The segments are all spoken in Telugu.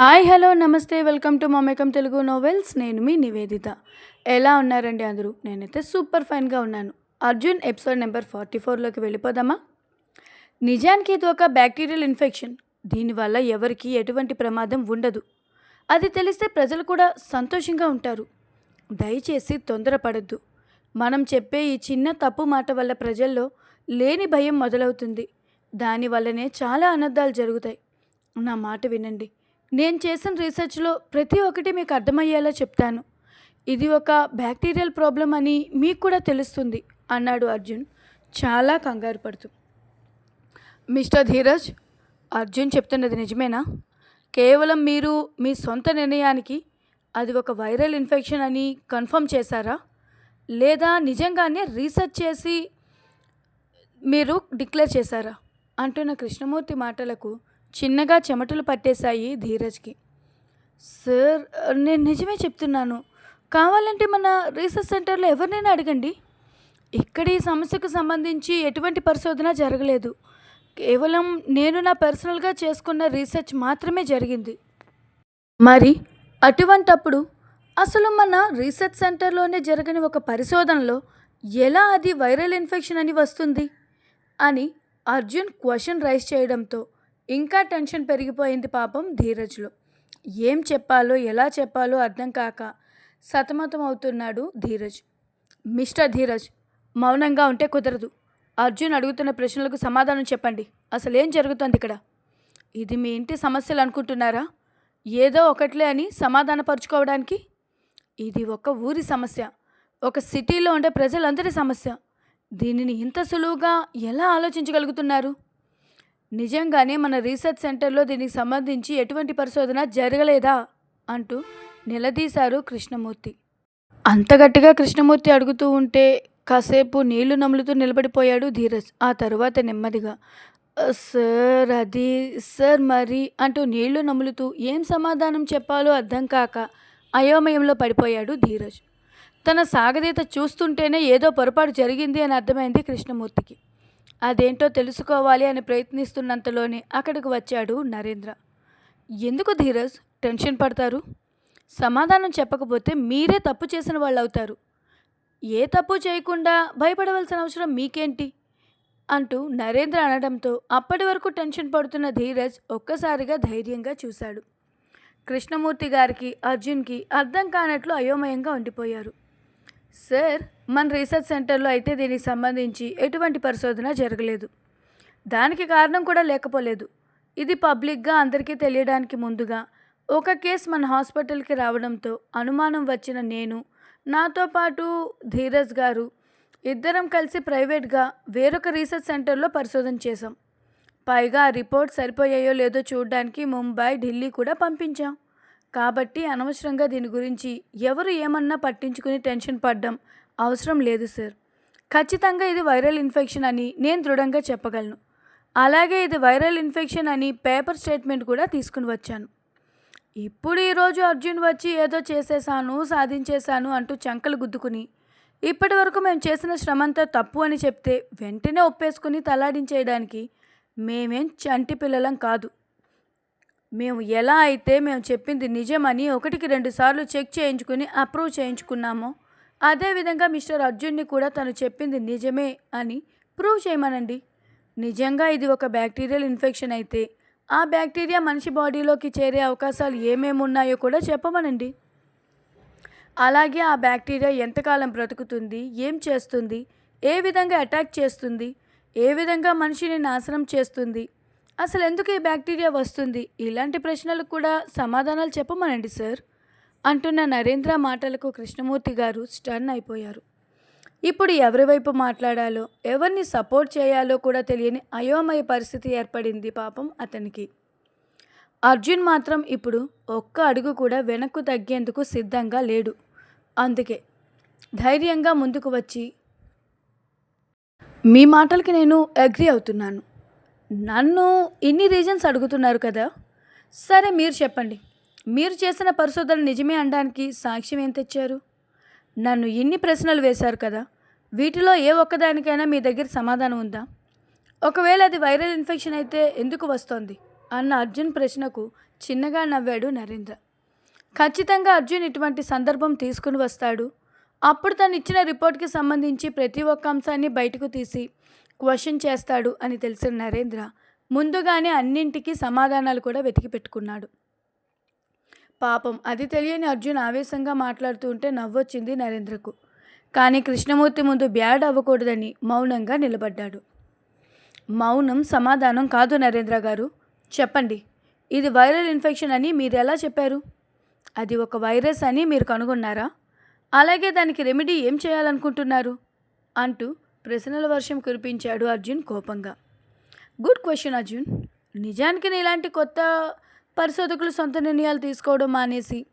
హాయ్ హలో నమస్తే వెల్కమ్ టు మమేకం తెలుగు నోవెల్స్. నేను మీ నివేదిత. ఎలా ఉన్నారండి అందరూ? నేనైతే సూపర్ ఫైన్గా ఉన్నాను. అర్జున్ ఎపిసోడ్ నెంబర్ ఫార్టీ ఫోర్లోకి వెళ్ళిపోదామా? నిజానికి ఇది ఒక బ్యాక్టీరియల్ ఇన్ఫెక్షన్. దీనివల్ల ఎవరికి ఎటువంటి ప్రమాదం ఉండదు. అది తెలిస్తే ప్రజలు కూడా సంతోషంగా ఉంటారు. దయచేసి తొందరపడద్దు. మనం చెప్పే ఈ చిన్న తప్పు మాట వల్ల ప్రజల్లో లేని భయం మొదలవుతుంది. దానివల్లనే చాలా అనర్థాలు జరుగుతాయి. నా మాట వినండి. నేను చేసిన రీసెర్చ్లో ప్రతి ఒక్కటి మీకు అర్థమయ్యేలా చెప్తాను. ఇది ఒక బ్యాక్టీరియల్ ప్రాబ్లం అని మీకు కూడా తెలుస్తుంది అన్నాడు అర్జున్. చాలా కంగారు పడుతూ. మిస్టర్ ధీరజ్ అర్జున్ చెప్తున్నది నిజమేనా? కేవలం మీరు మీ సొంత నిర్ణయానికి అది ఒక వైరల్ ఇన్ఫెక్షన్ అని కన్ఫర్మ్ చేశారా? లేదా నిజంగానే రీసెర్చ్ చేసి మీరు డిక్లేర్ చేశారా? అంటున్న కృష్ణమూర్తి మాటలకు చిన్నగా చెమటలు పట్టేశాయి ధీరజ్కి. సార్ నేను నిజమే చెప్తున్నాను. కావాలంటే మన రీసెర్చ్ సెంటర్లో ఎవరినైనా అడగండి. ఇక్కడ ఈ సమస్యకు సంబంధించి ఎటువంటి పరిశోధన జరగలేదు. కేవలం నేను నా పర్సనల్గా చేసుకున్న రీసెర్చ్ మాత్రమే జరిగింది. మరి అటువంటప్పుడు అసలు మన రీసెర్చ్ సెంటర్లోనే జరగని ఒక పరిశోధనలో ఎలా అది వైరల్ ఇన్ఫెక్షన్ అని వస్తుంది? అని అర్జున్ క్వశ్చన్ రైజ్ చేయడంతో ఇంకా టెన్షన్ పెరిగిపోయింది పాపం ధీరజ్లో. ఏం చెప్పాలో ఎలా చెప్పాలో అర్థం కాక సతమతం అవుతున్నాడు ధీరజ్. మిస్టర్ ధీరజ్ మౌనంగా ఉంటే కుదరదు. అర్జున్ అడుగుతున్న ప్రశ్నలకు సమాధానం చెప్పండి. అసలు ఏం జరుగుతుంది ఇక్కడ? ఇది మీ ఇంటి సమస్యలు అనుకుంటున్నారా? ఏదో ఒకట్లే అని సమాధానపరుచుకోవడానికి? ఇది ఒక ఊరి సమస్య. ఒక సిటీలో ఉండే ప్రజలందరి సమస్య. దీనిని ఇంత సులువుగా ఎలా ఆలోచించగలుగుతున్నారు? నిజంగానే మన రీసెర్చ్ సెంటర్లో దీనికి సంబంధించి ఎటువంటి పరిశోధన జరగలేదా? అంటూ నిలదీశారు కృష్ణమూర్తి. అంత గట్టిగా కృష్ణమూర్తి అడుగుతూ ఉంటే కాసేపు నీళ్ళు నములుతూ నిలబడిపోయాడు ధీరజ్. ఆ తరువాత నెమ్మదిగా సర్ సార్ అది సార్ మరి అంటూ నీళ్ళు నములుతూ ఏం సమాధానం చెప్పాలో అర్థం కాక అయోమయంలో పడిపోయాడు ధీరజ్. తన సాగదీత చూస్తుంటేనే ఏదో పొరపాటు జరిగింది అని అర్థమైంది కృష్ణమూర్తికి. అదేంటో తెలుసుకోవాలి అని ప్రయత్నిస్తున్నంతలోనే అక్కడికి వచ్చాడు నరేంద్ర. ఎందుకు ధీరజ్? టెన్షన్ పడతారు? సమాధానం చెప్పకపోతే మీరే తప్పు చేసిన వాళ్ళు అవుతారు ఏ తప్పు చేయకుండా భయపడవలసిన అవసరం మీకేంటి? అంటూ నరేంద్ర అనడంతో అప్పటి వరకు టెన్షన్ పడుతున్న ధీరజ్ ఒక్కసారిగా ధైర్యంగా చూశాడు. కృష్ణమూర్తి గారికి అర్జున్కి అర్థం కానట్లు అయోమయంగా ఉండిపోయారు. సార్ మన రీసెర్చ్ సెంటర్లో అయితే దీనికి సంబంధించి ఎటువంటి పరిశోధన జరగలేదు. దానికి కారణం కూడా లేకపోలేదు. ఇది పబ్లిక్గా అందరికీ తెలియడానికి ముందుగా ఒక కేసు మన హాస్పిటల్కి రావడంతో అనుమానం వచ్చిన నేను నాతో పాటు ధీరజ్ గారు ఇద్దరం కలిసి ప్రైవేట్గా వేరొక రీసెర్చ్ సెంటర్లో పరిశోధన చేశాం. పైగా ఆ రిపోర్ట్ సరిపోయాయో లేదో చూడడానికి ముంబై ఢిల్లీ కూడా పంపించాం. కాబట్టి అనవసరంగా దీని గురించి ఎవరు ఏమన్నా పట్టించుకుని టెన్షన్ పడ్డం అవసరం లేదు సార్. ఖచ్చితంగా ఇది వైరల్ ఇన్ఫెక్షన్ అని నేను దృఢంగా చెప్పగలను. అలాగే ఇది వైరల్ ఇన్ఫెక్షన్ అని పేపర్ స్టేట్మెంట్ కూడా తీసుకుని వచ్చాను. ఇప్పుడు ఈరోజు అర్జున్ వచ్చి ఏదో చేసేసాను సాధించేశాను అంటూ చంకలు గుద్దుకుని ఇప్పటి వరకు మేము చేసిన శ్రమంతా తప్పు అని చెప్తే వెంటనే ఒప్పేసుకుని తలాడించేయడానికి మేమేం చంటి పిల్లలం కాదు. మేము ఎలా అయితే మేము చెప్పింది నిజమని ఒకటికి రెండు సార్లు చెక్ చేయించుకుని అప్రూవ్ చేయించుకున్నామో అదేవిధంగా మిస్టర్ అర్జున్ని కూడా తను చెప్పింది నిజమే అని ప్రూవ్ చేయమనండి. నిజంగా ఇది ఒక బ్యాక్టీరియల్ ఇన్ఫెక్షన్ అయితే ఆ బ్యాక్టీరియా మనిషి బాడీలోకి చేరే అవకాశాలు ఏమేమి ఉన్నాయో కూడా చెప్పమనండి. అలాగే ఆ బ్యాక్టీరియా ఎంతకాలం బ్రతుకుతుంది ఏం చేస్తుంది ఏ విధంగా అటాక్ చేస్తుంది ఏ విధంగా మనిషిని నాశనం చేస్తుంది అసలు ఎందుకు ఈ బ్యాక్టీరియా వస్తుంది? ఇలాంటి ప్రశ్నలకు కూడా సమాధానాలు చెప్పమనండి సార్. అంటున్న నరేంద్ర మాటలకు కృష్ణమూర్తి గారు స్టన్ అయిపోయారు. ఇప్పుడు ఎవరి వైపు మాట్లాడాలో ఎవరిని సపోర్ట్ చేయాలో కూడా తెలియని అయోమయ పరిస్థితి ఏర్పడింది పాపం అతనికి. అర్జున్ మాత్రం ఇప్పుడు ఒక్క అడుగు కూడా వెనక్కు తగ్గేందుకు సిద్ధంగా లేడు. అందుకే ధైర్యంగా ముందుకు వచ్చి మీ మాటలకి నేను అగ్రి అవుతున్నాను. నన్ను ఇన్ని రీజన్స్ అడుగుతున్నారు కదా. సరే మీరు చెప్పండి. మీరు చేసిన పరిశోధన నిజమే అనడానికి సాక్ష్యం ఏం తెచ్చారు? నన్ను ఇన్ని ప్రశ్నలు వేశారు కదా. వీటిలో ఏ ఒక్కదానికైనా మీ దగ్గర సమాధానం ఉందా? ఒకవేళ అది వైరల్ ఇన్ఫెక్షన్ అయితే ఎందుకు వస్తోంది? అన్న అర్జున్ ప్రశ్నకు చిన్నగా నవ్వాడు నరేంద్ర. ఖచ్చితంగా అర్జున్ ఇటువంటి సందర్భం తీసుకుని వస్తాడు. అప్పుడు తను ఇచ్చిన రిపోర్ట్కి సంబంధించి ప్రతి ఒక్క అంశాన్ని బయటకు తీసి క్వశ్చన్ చేస్తాడు అని తెలిసిన నరేంద్ర ముందుగానే అన్నింటికీ సమాధానాలు కూడా వెతికి పెట్టుకున్నాడు. పాపం అది తెలియని అర్జున్ ఆవేశంగా మాట్లాడుతూ ఉంటే నవ్వొచ్చింది నరేంద్రకు. కానీ కృష్ణమూర్తి ముందు బ్యాడ్ అవ్వకూడదని మౌనంగా నిలబడ్డాడు. మౌనం సమాధానం కాదు నరేంద్ర గారు. చెప్పండి ఇది వైరల్ ఇన్ఫెక్షన్ అని మీరు ఎలా చెప్పారు? అది ఒక వైరస్ అని మీరు కనుగొన్నారా? అలాగే దానికి రెమెడీ ఏం చేయాలనుకుంటున్నారు? అంటూ ప్రశ్నల వర్షం కురిపించాడు అర్జున్ కోపంగా. Good question Arjun. నిజానికి నీలాంటి కొత్త పరిశోధకులు సొంత నిర్ణయాలు తీసుకోవడం మానేసి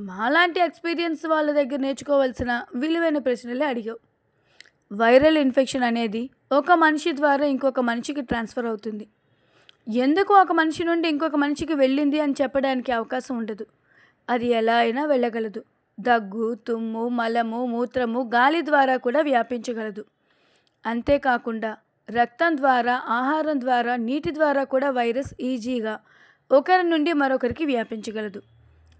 మాలాంటి ఎక్స్పీరియన్స్ వాళ్ళ దగ్గర నేర్చుకోవాల్సిన విలువైన ప్రశ్నలే అడిగావు. వైరల్ ఇన్ఫెక్షన్ అనేది ఒక మనిషి ద్వారా ఇంకొక మనిషికి ట్రాన్స్ఫర్ అవుతుంది. ఎందుకు ఒక మనిషి నుండి ఇంకొక మనిషికి వెళ్ళింది అని చెప్పడానికి అవకాశం ఉండదు. అది ఎలా అయినా వెళ్ళగలదు. దగ్గు తుమ్ము మలము మూత్రము గాలి ద్వారా కూడా వ్యాపించగలదు. అంతేకాకుండా రక్తం ద్వారా ఆహారం ద్వారా నీటి ద్వారా కూడా వైరస్ ఈజీగా ఒకరి నుండి మరొకరికి వ్యాపించగలదు.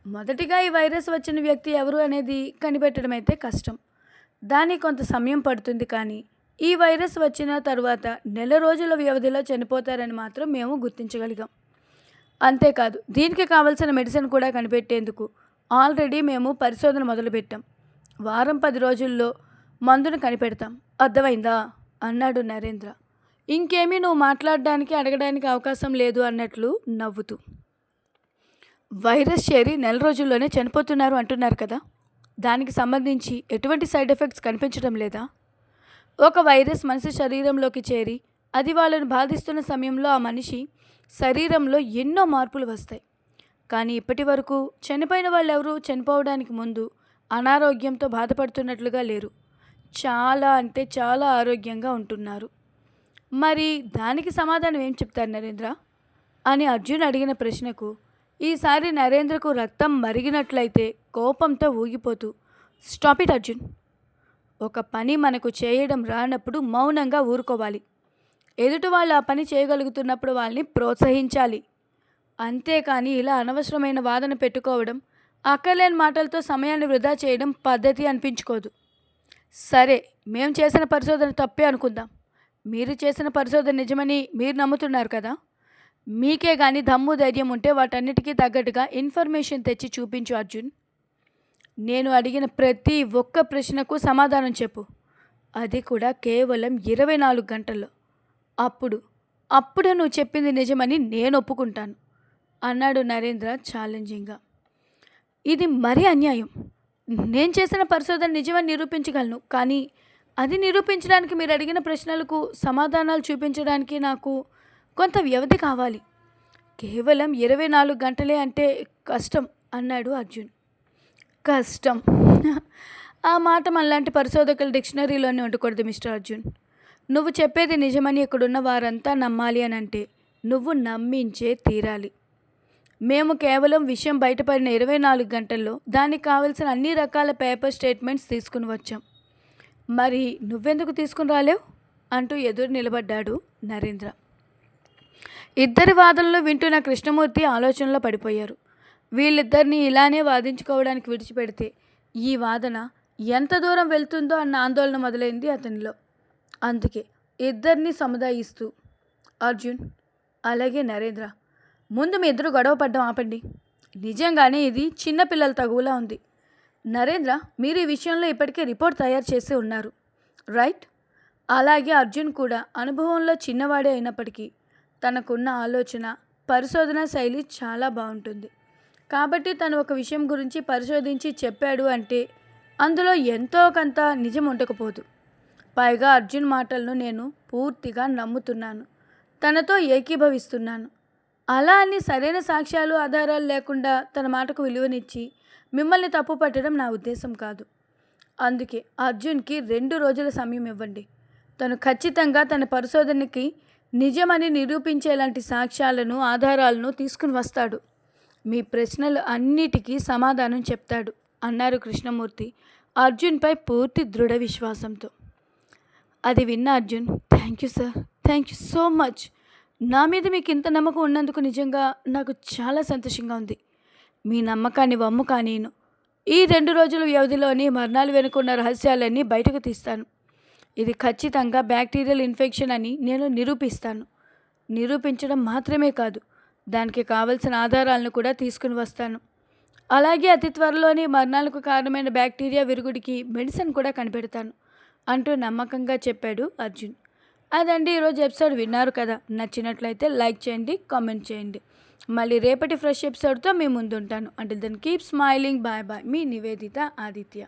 మొదటిగా ఈ వైరస్ వచ్చిన వ్యక్తి ఎవరు అనేది కనిపెట్టడం అయితే కష్టం. దానికి కొంత సమయం పడుతుంది కానీ ఈ వైరస్ వచ్చిన తర్వాత నెల రోజుల వ్యవధిలో చనిపోతారని మాత్రం మేము గుర్తించగలిగాం. అంతేకాదు దీనికి కావలసిన మెడిసిన్ కూడా కనిపెట్టేందుకు ఆల్రెడీ మేము పరిశోధన మొదలుపెట్టాం. వారం పది రోజుల్లో మందును కనిపెడతాం. అర్థమైందా? అన్నాడు నరేంద్ర. ఇంకేమీ నువ్వు మాట్లాడడానికి అడగడానికి అవకాశం లేదు అన్నట్లు నవ్వుతూ. వైరస్ చేరి నెల రోజుల్లోనే చనిపోతున్నారు అంటున్నారు కదా? దానికి సంబంధించి ఎటువంటి సైడ్ ఎఫెక్ట్స్ కనిపించడం లేదా? ఒక వైరస్ మనిషి శరీరంలోకి చేరి అది వాళ్ళను బాధిస్తున్న సమయంలో ఆ మనిషి శరీరంలో ఎన్నో మార్పులు వస్తాయి. కానీ ఇప్పటి వరకు చనిపోయిన వాళ్ళు చనిపోవడానికి ముందు అనారోగ్యంతో బాధపడుతున్నట్లుగా లేరు. చాలా అంటే చాలా ఆరోగ్యంగా ఉంటున్నారు. మరి దానికి సమాధానం ఏం చెప్తారు నరేంద్ర? అని అర్జున్ అడిగిన ప్రశ్నకు ఈసారి నరేంద్రకు రక్తం మరిగినట్లయితే కోపంతో ఊగిపోతూ స్టాప్ ఇట్ అర్జున్. ఒక పని మనకు చేయడం రానప్పుడు మౌనంగా ఊరుకోవాలి. ఎదుటి వాళ్ళు ఆ పని చేయగలుగుతున్నప్పుడు వాళ్ళని ప్రోత్సహించాలి. అంతేకాని ఇలా అనవసరమైన వాదన పెట్టుకోవడం అక్కర్లేని మాటలతో సమయాన్ని వృధా చేయడం పద్ధతి అనిపించుకోదు. సరే మేము చేసిన పరిశోధన తప్పే అనుకుందాం. మీరు చేసిన పరిశోధన నిజమని మీరు నమ్ముతున్నారు కదా? మీకే కానీ దమ్ము ధైర్యం ఉంటే వాటన్నిటికీ తగ్గట్టుగా ఇన్ఫర్మేషన్ తెచ్చి చూపించు అర్జున్. నేను అడిగిన ప్రతి ఒక్క ప్రశ్నకు సమాధానం చెప్పు. అది కూడా కేవలం ఇరవై నాలుగు గంటల్లో. అప్పుడు అప్పుడు నువ్వు చెప్పింది నిజమని నేను ఒప్పుకుంటాను అన్నాడు నరేంద్ర ఛాలెంజింగ్గా. ఇది మరీ అన్యాయం. నేను చేసిన పరిశోధన నిజమని నిరూపించగలను. కానీ అది నిరూపించడానికి మీరు అడిగిన ప్రశ్నలకు సమాధానాలు చూపించడానికి నాకు కొంత వ్యవధి కావాలి. కేవలం ఇరవై నాలుగు గంటలే అంటే కష్టం అన్నాడు అర్జున్. కష్టం. ఆ మాట మనలాంటి పరిశోధకుల డిక్షనరీలోనే ఉండకూడదు మిస్టర్ అర్జున్. నువ్వు చెప్పేది నిజమని ఇక్కడున్న వారంతా నమ్మాలి అని అంటే నువ్వు నమ్మించే తీరాలి. మేము కేవలం విషయం బయటపడిన ఇరవై నాలుగు గంటల్లో దానికి కావలసిన అన్ని రకాల పేపర్ స్టేట్మెంట్స్ తీసుకుని వచ్చాం. మరి నువ్వెందుకు తీసుకుని రాలేవు? అంటూ ఎదురు నిలబడ్డాడు నరేంద్ర. ఇద్దరి వాదనలు వింటున్న కృష్ణమూర్తి ఆలోచనలో పడిపోయారు. వీళ్ళిద్దరిని ఇలానే వాదించుకోవడానికి విడిచిపెడితే ఈ వాదన ఎంత దూరం వెళ్తుందో అన్న ఆందోళన మొదలైంది అతనిలో. అందుకే ఇద్దరిని సముదాయిస్తూ అర్జున్ అలాగే నరేంద్ర ముందు మీ ఇద్దరు గొడవ పడ్డం ఆపండి. నిజంగానే ఇది చిన్నపిల్లల తగువులా ఉంది. నరేంద్ర మీరు ఈ విషయంలో ఇప్పటికే రిపోర్ట్ తయారు చేసి ఉన్నారు. రైట్? అలాగే అర్జున్ కూడా అనుభవంలో చిన్నవాడే అయినప్పటికీ తనకున్న ఆలోచన పరిశోధన శైలి చాలా బాగుంటుంది. కాబట్టి తను ఒక విషయం గురించి పరిశోధించి చెప్పాడు అంటే అందులో ఎంతో కొంత నిజం ఉండకపోదు. పైగా అర్జున్ మాటలను నేను పూర్తిగా నమ్ముతున్నాను. తనతో ఏకీభవిస్తున్నాను. అలా అని సరైన సాక్ష్యాలు ఆధారాలు లేకుండా తన మాటకు విలువనిచ్చి మిమ్మల్ని తప్పు పట్టడం నా ఉద్దేశం కాదు. అందుకే అర్జున్కి రెండు రోజుల సమయం ఇవ్వండి. తను ఖచ్చితంగా తన పరిశోధనకి నిజమని నిరూపించేలాంటి సాక్ష్యాలను ఆధారాలను తీసుకుని వస్తాడు. మీ ప్రశ్నలు అన్నిటికీ సమాధానం చెప్తాడు అన్నారు కృష్ణమూర్తి అర్జున్పై పూర్తి దృఢ విశ్వాసంతో. అది విన్న Arjun thank you sir thank you so much. నా మీద మీకు ఇంత నమ్మకం ఉన్నందుకు నిజంగా నాకు చాలా సంతోషంగా ఉంది. మీ నమ్మకాన్ని వమ్ము కానీను ఈ రెండు రోజుల వ్యవధిలోని మరణాలు వెనుకున్న రహస్యాలన్నీ బయటకు తీస్తాను. ఇది ఖచ్చితంగా బ్యాక్టీరియల్ ఇన్ఫెక్షన్ అని నేను నిరూపిస్తాను. నిరూపించడం మాత్రమే కాదు దానికి కావలసిన ఆధారాలను కూడా తీసుకుని వస్తాను. అలాగే అతి త్వరలోనే మరణాలకు కారణమైన బ్యాక్టీరియా విరుగుడికి మెడిసిన్ కూడా కనిపెడతాను అంటూ నమ్మకంగా చెప్పాడు అర్జున్. అదండి ఈరోజు ఎపిసోడ్ విన్నారు కదా. నచ్చినట్లయితే లైక్ చేయండి కామెంట్ చేయండి. మళ్ళీ రేపటి ఫ్రెష్ ఎపిసోడ్తో మీ ముందుంటాను. అంటే then keep smiling bye bye మీ నివేదిత ఆదిత్య.